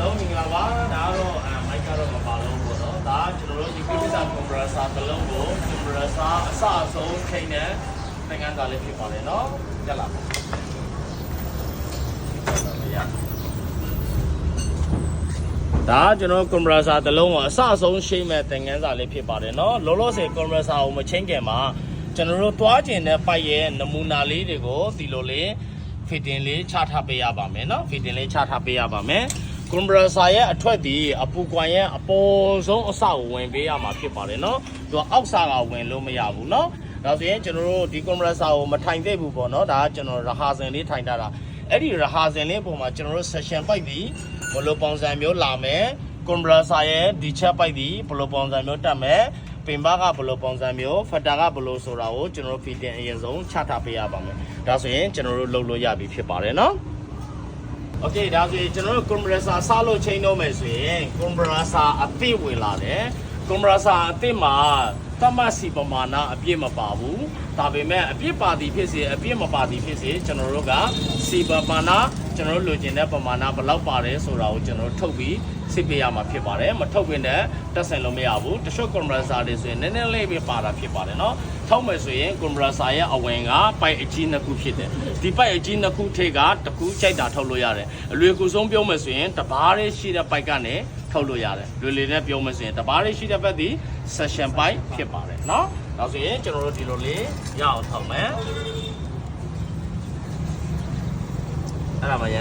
လုံးမင်္ဂလာပါဒါကတော့အဲမိုက်ကတော့မပါလို့ပေါ့နော်ဒါကကျွန်တော်တို့ဒီကိစ္စကွန်ပရက်ဆာတစ်လုံးကိုကွန်ပရက်ဆာအစအဆုံးချိန်နဲ့သင်္ကန်းသားလေးဖြစ်ပါလေနော်ကြက်လာပါဒါကကျွန်တော်ကွန်ပရက်ဆာတစ်လုံးကိုအစအဆုံးရှိမဲ့သင်္ကန်းစာလေးဖြစ်ပါတယ်နော်လောလောဆယ်ကွန်ပရက်ဆာကိုမချင်းခင်မှာကျွန်တော်တို့တွားကျင်တဲ့ပိုက်ရဲ့နမူနာလေးတွေကိုဒီလိုလေး ဖီတင်လေးချထားပေးရပါမယ်เนาะဖီတင်လေးချထားပေးရပါမယ် ကွန်ပရက်ဆာရဲ့အထွက်ဒီအပူကွန်ရဲ့အပေါ်ဆုံးအဆောက်ဝင်ပေးရမှာဖြစ်ပါတယ်နော်သူကအောက်စာကဝင်လို့မရဘူးနော်ဒါဆိုရင်ကျွန်တော်တို့ဒီကွန်ပရက်ဆာကိုမထိုင်သိဘူးပေါ့နော်ဒါကကျွန်တော်ရဟာစင်လေးထိုင်တာတာအဲ့ဒီရဟာစင်လေးပုံမှာကျွန်တော်တို့ session ပိုက်ပြီးဘလိုပုံစံမျိုးလာမယ်ကွန်ပရက်ဆာရဲ့ဒီချက်ပိုက်ပြီးဘလိုပုံစံမျိုးတက်မယ်ပင်ပကဘလိုပုံစံမျိုးဖတာကဘလိုဆိုတာကိုကျွန်တော်တို့ feeding အရင်ဆုံးချထားပေးရပါမယ်ဒါဆိုရင်ကျွန်တော်တို့လုပ်လို့ရပြီဖြစ်ပါတယ်နော် โอเคဒါဆိုရင်ကျွန်တော်တို့ compressor စလို့ချိန်တော့မယ်ဆိုရင် compressor အသစ်ဝင်လာတယ် compressor အသစ်မှာတမတ်စီပမာဏအပြည့်မပါဘူးဒါပေမဲ့အပြည့်ပါသည်ဖြစ်စေအပြည့်မပါသည်ဖြစ်စေကျွန်တော်တို့ကစီပမာဏကျွန်တော်တို့လိုချင်တဲ့ပမာဏဘယ်လောက်ပါတယ်ဆိုတာကိုကျွန်တော်တို့ထုတ်ပြီး စစ်ပေးရမှာဖြစ်ပါတယ်မထုတ်ရင်လည်းတက်ဆင်လို့မရဘူးတချို့ compressor တွေဆိုရင်နည်းနည်းလေးပဲပါတာဖြစ်ပါတယ်เนาะထုတ်မယ်ဆိုရင် compressor ရဲ့အဝင်ကပိုက်အကြီးနှစ်ခုဖြစ်တယ်ဒီပိုက်အကြီးနှစ်ခုထိကတစ်ခုကြိုက်တာထုတ်လို့ရတယ်အလွယ်ကူဆုံးပြောမယ်ဆိုရင်တဘားလေးရှိတဲ့ပိုက်ကနေထုတ်လို့ရတယ်လွယ်လွယ်နဲ့ပြောမယ်ဆိုရင်တဘားလေးရှိတဲ့ဘက်ဒီ session ပိုက်ဖြစ်ပါတယ်เนาะဒါဆိုရင်ကျွန်တော်တို့ဒီလိုလေးရအောင်ထောက်မယ်အဲ့ဒါမှရ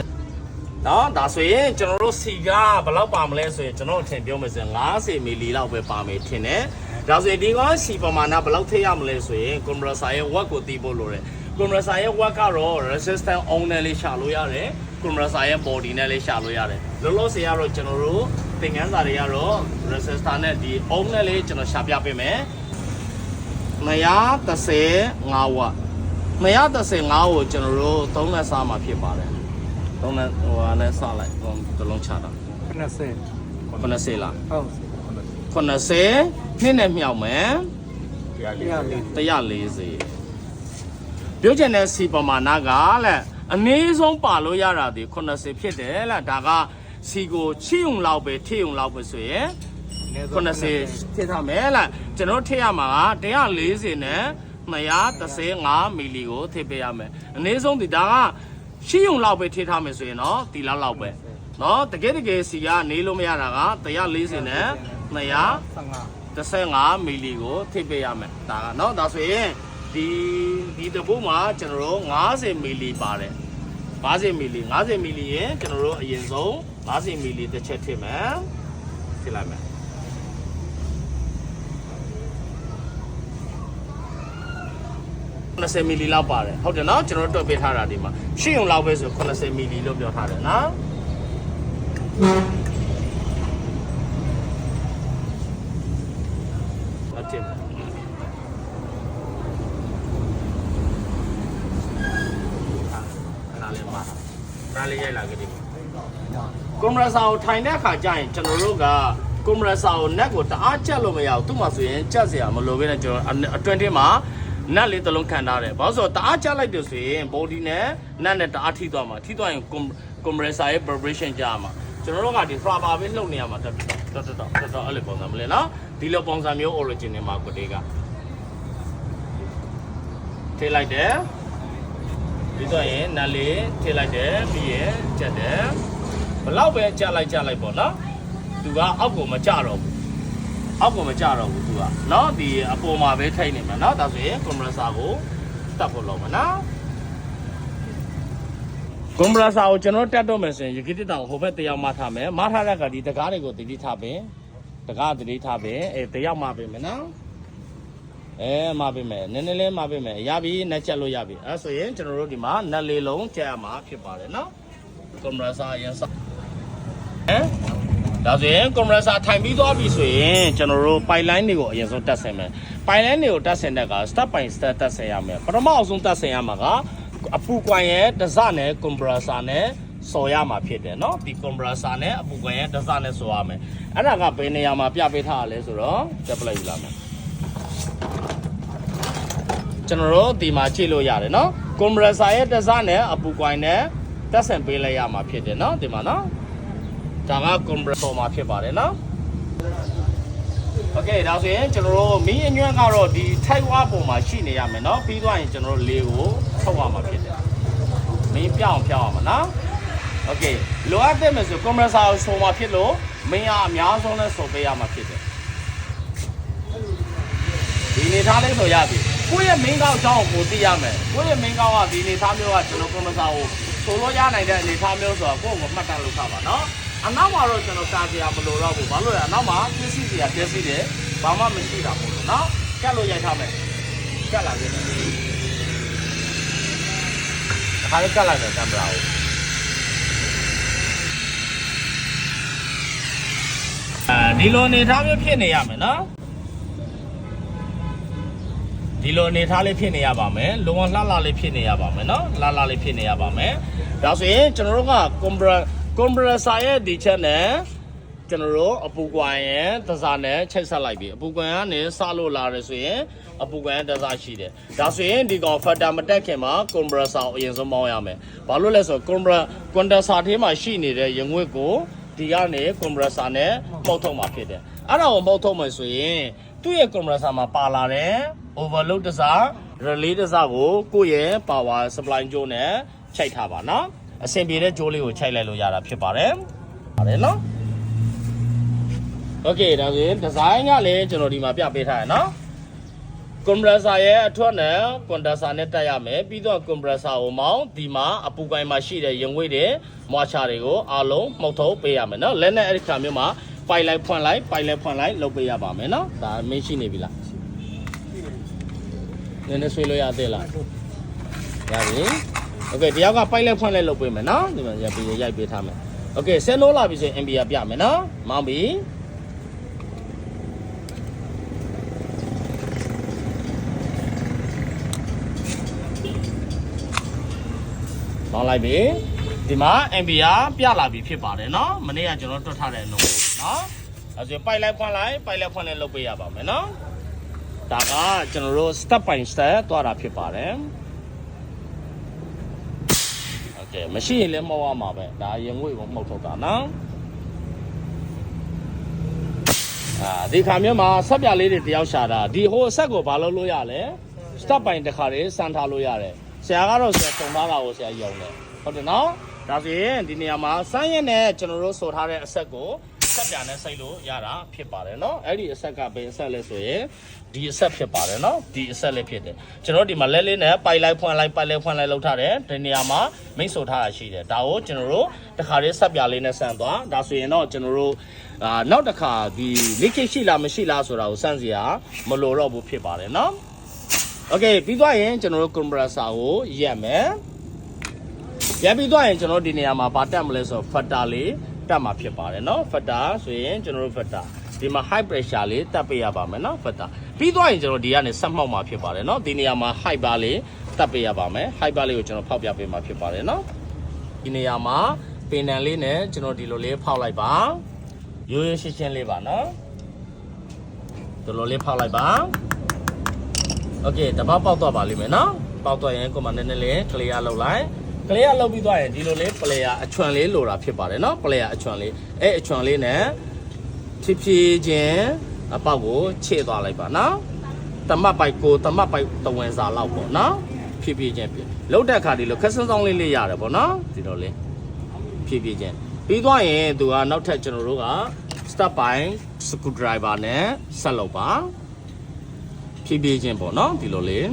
နော်ဒါဆိုရင်ကျွန်တော်တို့စီကဘယ်လောက်ပါမလဲဆိုရင်ကျွန်တော်အထင်ပြောမယ်ဆိုရင်50မီလီလောက်ပဲပါမယ်ထင်တယ်ဒါဆိုရင်ဒီကောင်စီပမာဏဘယ်လောက်ထိရမလဲဆိုရင် compressor ရဲ့ watt ကိုသိဖို့လိုတယ် compressor ရဲ့ watt ကတော့ resistance on နဲ့လေးရှာလို့ရတယ် compressor ရဲ့ body နဲ့လေးရှာလို့ရတယ်လောလောဆယ်ကတော့ကျွန်တော်တို့သင်ခန်းစာတွေကတော့ resistor နဲ့ဒီ on နဲ့လေးကျွန်တော်ရှာပြပေးမယ်135 watt 135ကိုကျွန်တော်တို့3နဲ့စားမှာဖြစ်ပါတယ် 3နဲ့ဟိုဟာနဲ့စားလိုက်ဟိုတစ်လုံးချတာ20 80လားဟုတ်80နှစ်နဲ့မြောက်မယ်တရားလေး140ပြောချင်တဲ့စီပမာဏကလက်အနည်းဆုံးပါလို့ရတာဒီ80ဖြစ်တယ်လက်ဒါကစီကိုချီုံလောက်ပဲထိုံလောက်ပဲဆိုရင်80ထည့်ထားမယ်လက်ကျွန်တော်ထည့်ရမှာက140နဲ့235မီလီကိုထည့်ပေးရမယ်အနည်းဆုံးဒီဒါက ရှင်းုံလောက်ပဲထိထားမယ်ဆိုရင်တော့ဒီလောက်လောက်ပဲနော်တကယ်တကယ်စီကနေလို့မရတာက140နဲ့235မီလီကိုထိပေးရမယ်ဒါကနော်ဒါဆိုရင်ဒီဒီတပုတ်မှာကျွန်တော်တို့90မီလီပါတယ်50မီလီ50မီလီရင်ကျွန်တော်တို့အရင်ဆုံး50မီလီတစ်ချက်ထိမယ်ထိလိုက်မယ် 90မီလီလောက်ပါတယ်ဟုတ်တယ်နော်ကျွန်တော်တို့တွက်ပေးထားတာဒီမှာရှင်းုံလောက်ပဲဆို90မီလီလို့ပြောထားတယ်နော် အတင်အဲ့ဒါလေးမှာဒါလေးရိုက်လာကြတယ်ကွန်မရဆာကိုထိုင်တဲ့အခါကျရင်ကျွန်တော်တို့ကကွန်မရဆာကိုနက်ကိုတအားချက်လို့မရဘူးသူ့မှာဆိုရင်ချက်เสียမလိုဘဲနဲ့ကျွန်တော်အတွင်းတင်းမှာ နက်လေးတစ်လုံးခံထားတယ်ဘာလို့ဆိုတော့တအားချက်လိုက်တယ်ဆိုရင် body နဲ့နက်နဲ့တအားထိသွားမှာထိသွားရင် compressor ရဲ့ vibration ကြာမှာကျွန်တော်တို့ကဒီ rubber ပဲလှုပ်နေရမှာတက်တက်တက်တက်တက်အဲ့လိုပုံစံမလဲနော်ဒီလိုပုံစံမျိုး origin မှာကိုတေးကထိလိုက်တယ်ပြီးတော့ရင်နက်လေးထိလိုက်တယ်ပြီးရင်ချက်တယ်ဘလောက်ပဲချက်လိုက်ချက်လိုက်ပေါ့နော်သူကအောက်ကိုမကြတော့ဘူး အောက်ကိုမကြတော့ဘူးသူကနော်ဒီအပေါ်မှာပဲထိနေမှာနော်ဒါဆိုရင် compressor ကိုတက်ဖို့လုပ်မှာနော်ကွန်ပရက်ဆာကိုကျွန်တော်တက်တော့မယ်ဆိုရင်ယခိတတောင်ဟိုဘက်တရားမထားမယ်မထားတဲ့ကဒီတကားတွေကိုတတိထားပင်တကားတတိထားပင်အဲတယောက်မပင်မယ်နော်အဲမပင်မယ်နည်းနည်းလေးမပင်မယ်ရပြီနှက်ချက်လို့ရပြီအဲဆိုရင်ကျွန်တော်တို့ဒီမှာနှက်လေးလုံးချက်ရမှာဖြစ်ပါတယ်နော်ကွန်ပရက်ဆာရင်စဟမ် ဒါဆိုရင်ကွန်ပရက်ဆာထိုင်ပြီးသွားပြီဆိုရင်ကျွန်တော်တို့ပိုက်လိုင်းတွေကိုအရင်ဆုံးတက်ဆင်မယ်ပိုက်လိုင်းတွေကိုတက်ဆင်တဲ့က step by step တက်ဆင်ရမယ်ပထမအောင်ဆုံးတက်ဆင်ရမှာကအပူကွန်ရဲ့တစနဲ့ကွန်ပရက်ဆာနဲ့စော်ရမှာဖြစ်တယ်เนาะဒီကွန်ပရက်ဆာနဲ့အပူကွန်ရဲ့တစနဲ့စော်ရမယ်အဲ့ဒါကဘယ်နေရာမှာပြပေးထားရလဲဆိုတော့တက်ပလိုက်ယူလာမယ်ကျွန်တော်တို့ဒီမှာကြည့်လို့ရတယ်เนาะကွန်ပရက်ဆာရဲ့တစနဲ့အပူကွန်နဲ့တက်ဆင်ပေးလိုက်ရမှာဖြစ်တယ်เนาะဒီမှာเนาะ ဒါက compressor မှာဖြစ်ပါတယ်နော်โอเคဒါဆိုရင်ကျွန်တော်တို့မီးအညွန့်ကတော့ဒီ type ဝပုံမှာရှိနေရမယ်เนาะပြီးသွားရင်ကျွန်တော်တို့လေကိုထုတ်ရမှာဖြစ်တယ်မီးပြောင်းပြောင်းရမှာနော်โอเคလိုအပ်တဲ့မယ်ဆို compressor ကိုဆိုမှာဖြစ်လို့မင်းကအများဆုံးနဲ့ဆိုပေးရမှာဖြစ်တယ်ဒီနေသားလေးဆိုရပြီကိုယ့်ရဲ့ main ကောက်အကြောင်းကိုသိရမယ်ကိုယ့်ရဲ့ main ကောက်ကဒီနေသားမျိုးကကျွန်တော် compressor ကိုဆိုလို့ရနိုင်တဲ့အနေသားမျိုးဆိုတော့ကိုယ့်ကိုမှတ်တမ်းလုပ်ထားပါနော် အနောက်မှာတော့ကျွန်တော်စာစရာမလိုတော့ဘူးဘာလို့လဲအနောက်မှာပစ္စည်းစရာပစ္စည်းတယ်ဘာမှမရှိတာမို့လို့နော်ကတ်လို့ရိုက်ထားမယ်ကတ်လာပြီဒါခါလေးကတ်လိုက်မယ်ကင်မရာကိုအဲဒီလိုအနေထားမျိုးဖြစ်နေရမယ်နော်ဒီလိုအနေထားလေးဖြစ်နေရပါမယ်လုံအောင်လှလှလေးဖြစ်နေရပါမယ်နော်လှလှလေးဖြစ်နေရပါမယ်ဒါဆိုရင်ကျွန်တော်တို့ကကွန်ပရာ ကွန်ပရက်ဆာရဲ့ဒီချက်နဲ့ကျွန်တော်တို့အပူကွိုင်ရဲ့တစားနဲ့ချိတ်ဆက်လိုက်ပြီအပူကွိုင်ကနေစလို့လာတယ်ဆိုရင်အပူကွိုင်တစားရှိတယ်ဒါဆိုရင်ဒီကောင်ဖတ်တာမတက်ခင်မှာကွန်ပရက်ဆာကိုအရင်ဆုံးမောင်းရမယ်ဘာလို့လဲဆိုတော့ကွန်ပရက်ကွန်ဒန်ဆာထဲမှာရှိနေတဲ့ရင်ငွေ့ကိုဒီကနေကွန်ပရက်ဆာနဲ့ပုတ်ထုတ်မှာဖြစ်တယ်အဲ့ဒါကိုပုတ်ထုတ်မယ်ဆိုရင်သူ့ရဲ့ကွန်ပရက်ဆာမှာပါလာတဲ့ overload တစား relay တစားကိုကိုယ့်ရဲ့ power supply ကြိုးနဲ့ချိတ်ထားပါနော် အဆင်ပြေတဲ့ကြိုးလေးကိုချိတ်လိုက်လို့ရတာဖြစ်ပါတယ်ပါတယ်နော် โอเคဒါဆိုရင်ဒီဇိုင်းကလည်းကျွန်တော်ဒီမှာပြပေးထားရနော်ကွန်ပရက်ဆာရဲ့အထွက်နဲ့ကွန်ဒန်ဆာနဲ့တက်ရမယ်ပြီးတော့ကွန်ပရက်ဆာကိုမောင်းဒီမှာအပူကိုင်းမှာရှိတဲ့ရင်ဝိတွေမွာချာတွေကိုအားလုံးမှုတ်ထုတ်ပေးရမယ်နော်လက်နဲ့အဲ့ဒီခါမျိုးမှာပိုက်လိုက်ဖွင့်လိုက်ပိုက်လိုက်ဖွင့်လိုက်လုပ်ပေးရပါမယ်နော်ဒါမင်းရှိနေပြီလားနည်းနည်းဆွေးလို့ရသေးလားရပြီ โอเคတယောက်ကပိုက်လိုက်ဖွင့်လိုက်လုပ်ပေးမယ်နော်ဒီမှာရပြရိုက်ပေးထားမယ်โอเคဆယ်လို့လာပြီဆိုရင် MB ရပြမယ်နော်မောင်းပြီ ပေါင်းလိုက်ပြီဒီမှာ MB ကပြလာပြီဖြစ်ပါတယ်เนาะမနေ့ကကျွန်တော်တွတ်ထားတဲ့နှုန်းเนาะအဲဆိုပိုက်လိုက်ဖွင့်လိုက်ပိုက်လိုက်ဖွင့်လိုက်လုပ်ပေးရပါမယ်เนาะဒါကကျွန်တော်တို့ step by step သွားတာဖြစ်ပါတယ် တယ်မရှိရင်လည်းမောက်ရမှာပဲဒါရင်ငွေကိုမှုတ်ထုတ်တာနော်အာဒီခါမျိုးမှာဆက်ပြလေးတွေတယောက်ရှာတာဒီဟိုအဆက်ကိုဘာလို့လို့ရလဲစတပ်ပိုင်တစ်ခါတည်းစမ်းထားလို့ရတယ်ဆရာကတော့ဆရာတုံထားတာကိုဆရာယုံတယ်ဟုတ်တယ်နော်ဒါဆိုရင်ဒီနေရာမှာစမ်းရက်နဲ့ကျွန်တော်တို့ဆိုထားတဲ့အဆက်ကို ဆက်ပြနဲ့စိတ်လို့ရတာဖြစ်ပါတယ်နော်အဲ့ဒီအဆက်ကဘယ်အဆက်လဲဆိုရင်ဒီအဆက်ဖြစ်ပါတယ်နော်ဒီအဆက်လေးဖြစ်တယ်ကျွန်တော်ဒီမှာလက်လေးနဲ့ပိုက်လိုက်ဖွင့်လိုက်ပိုက်လိုက်ဖွင့်လိုက်လောက်ထားတယ်ဒီနေရာမှာမိတ်ဆိုထားတာရှိတယ်ဒါကိုကျွန်တော်တို့တစ်ခါလေးဆက်ပြလေးနဲ့ဆန်သွားဒါဆိုရင်တော့ကျွန်တော်တို့အာနောက်တစ်ခါဒီ leakage ရှိလားမရှိလားဆိုတာကိုစမ်းစရာမလိုတော့ဘူးဖြစ်ပါတယ်နော် โอเคပြီးသွားရင်ကျွန်တော်တို့ compressor ကိုရက်မယ်ရက်ပြီးသွားရင်ကျွန်တော်တို့ဒီနေရာမှာဗာတက်မလဲဆိုတော့ factor လေး တက်မှာဖြစ်ပါတယ်เนาะ factor ဆိုရင်ကျွန်တော်တို့ factor ဒီမှာ high pressure လေးတက်ပေးရပါမယ်เนาะ factor ပြီးသွားရင်ကျွန်တော်ဒီကနေဆက်မှောက်မှာဖြစ်ပါတယ်เนาะဒီနေရာမှာ high bar လေးတက်ပေးရပါမယ် high bar လေးကိုကျွန်တော်ဖောက်ပြပေးမှာဖြစ်ပါတယ်เนาะဒီနေရာမှာပင်တန်လေးနဲ့ကျွန်တော်ဒီလိုလေးဖောက်လိုက်ပါရိုးရိုးရှင်းရှင်းလေးပါเนาะဒီလိုလေးဖောက်လိုက်ပါ โอเคတပတ်ပေါက်တော့ပါလိမ့်မယ်နော်ပေါက်တော့ရင်ကိုမနည်းနည်းလေးကလီယာလုပ်လိုက် ကလီယာလုပ်ပြီးသွားရင်ဒီလိုလေးပလေယာအချွန်လေးလိုတာဖြစ်ပါတယ်နော်ပလေယာအချွန်လေးအဲအချွန်လေးနဲ့ဖြည်းဖြည်းချင်းအပေါက်ကိုခြေသွားလိုက်ပါနော်တမတ်ပိုက်ကိုတမတ်ပိုက်တဝင်စာလောက်ပေါ့နော်ဖြည်းဖြည်းချင်းလှုပ်တဲ့အခါဒီလိုခက်ဆန်းဆောင်လေးလေးရတယ်ပေါ့နော်ဒီလိုလေးဖြည်းဖြည်းချင်းပြီးသွားရင်သူကနောက်ထပ်ကျွန်တော်တို့က step by screwdriver နဲ့ဆက်လုပ်ပါဖြည်းဖြည်းချင်းပေါ့နော်ဒီလိုလေး